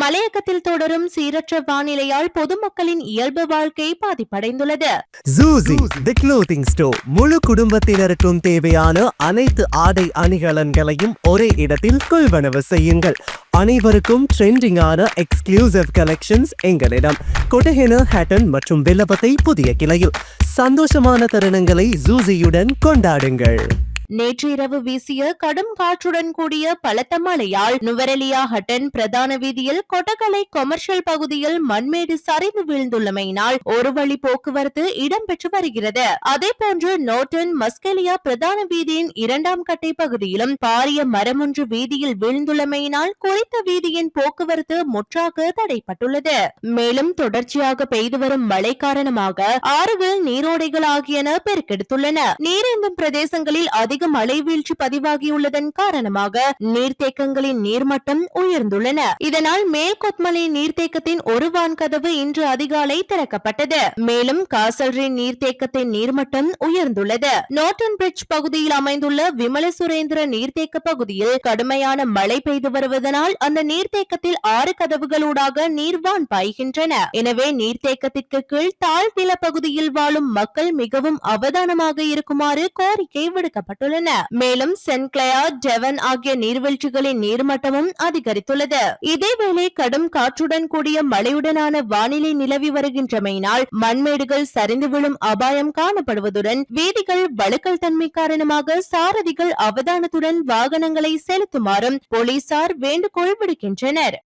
மலையகத்தில் தொடரும் சீரற்ற வானிலையால் பொதுமக்களின் இயல்பு வாழ்க்கை பாதிப்படைந்துள்ளது. ஜூசி தி க்ளோதிங் ஸ்டோர் முழு குடும்பத்தினருக்கும் தேவையான அனைத்து ஆடை அணிகலன்களையும் ஒரே இடத்தில் கொள்வனவு செய்யுங்கள். அனைவருக்கும் ட்ரெண்டிங்கான எக்ஸ்க்ளூசிவ் கலெக்ஷன்ஸ் எங்களிடம். கொட்டஹென ஹேட்டன் மற்றும் வில்லபத்தை புதிய கிளையில். சந்தோஷமான தருணங்களை ஜூசியுடன் கொண்டாடுங்கள். நேற்று இரவு வீசிய கடும் காற்றுடன் கூடிய பலத்த மழையால் நுவரெலியா ஹட்டன் பிரதான வீதியில் கொட்டகலை கொமர்ஷியல் பகுதியில் மண்மேடு சரிந்து வீழ்ந்துள்ளமையினால் ஒரு வழி போக்குவரத்து இடம்பெற்று வருகிறது. அதேபோன்று நோட்டன் மஸ்கெலியா பிரதான வீதியின் இரண்டாம் கட்டை பகுதியிலும் பாரிய மரம் ஒன்று வீதியில் வீழ்ந்துள்ளமையினால் குறித்த வீதியின் போக்குவரத்து முற்றாக தடைப்பட்டுள்ளது. மேலும் தொடர்ச்சியாக பெய்து வரும் மழை காரணமாக ஆறுகள் நீரோடைகள் ஆகியன பெருக்கெடுத்துள்ளன. நீரேந்தும் பிரதேசங்களில் அதிக மழை வீழ்ச்சி பதிவாகியுள்ளதன் காரணமாக நீர்த்தேக்கங்களின் நீர்மட்டம் உயர்ந்துள்ளன. இதனால் மேல் கொத்மலை நீர்த்தேக்கத்தின் ஒரு வான்கதவு இன்று அதிகாலை திறக்கப்பட்டது. மேலும் காசல்ரி நீர்த்தேக்கத்தின் நீர்மட்டம் உயர்ந்துள்ளது. நோட்டன் பிரிட்ஜ் பகுதியில் அமைந்துள்ள விமல சுரேந்திர நீர்த்தேக்க பகுதியில் கடுமையான மழை பெய்து வருவதனால் அந்த நீர்த்தேக்கத்தில் ஆறு கதவுகளூடாக நீர்வான் பாய்கின்றன. எனவே நீர்த்தேக்கத்திற்கு கீழ் தாழ்நில பகுதியில் வாழும் மக்கள் மிகவும் அவதானமாக இருக்குமாறு கோரிக்கை விடுக்கப்பட்டுள்ளன மேலும் சென்ட் டெவன் ஆகிய நீர்வீழ்ச்சிகளின் நீர்மட்டமும் அதிகரித்துள்ளது. இதேவேளை கடும் காற்றுடன் கூடிய மழையுடனான வானிலை நிலவி வருகின்றமையினால் மண்மேடுகள் சரிந்து விழும் அபாயம் காணப்படுவதுடன் வீதிகள் வழுக்கல் தன்மை காரணமாக சாரதிகள் அவதானத்துடன் வாகனங்களை செலுத்துமாறும் போலீசார் வேண்டுகோள் விடுக்கின்றனர்.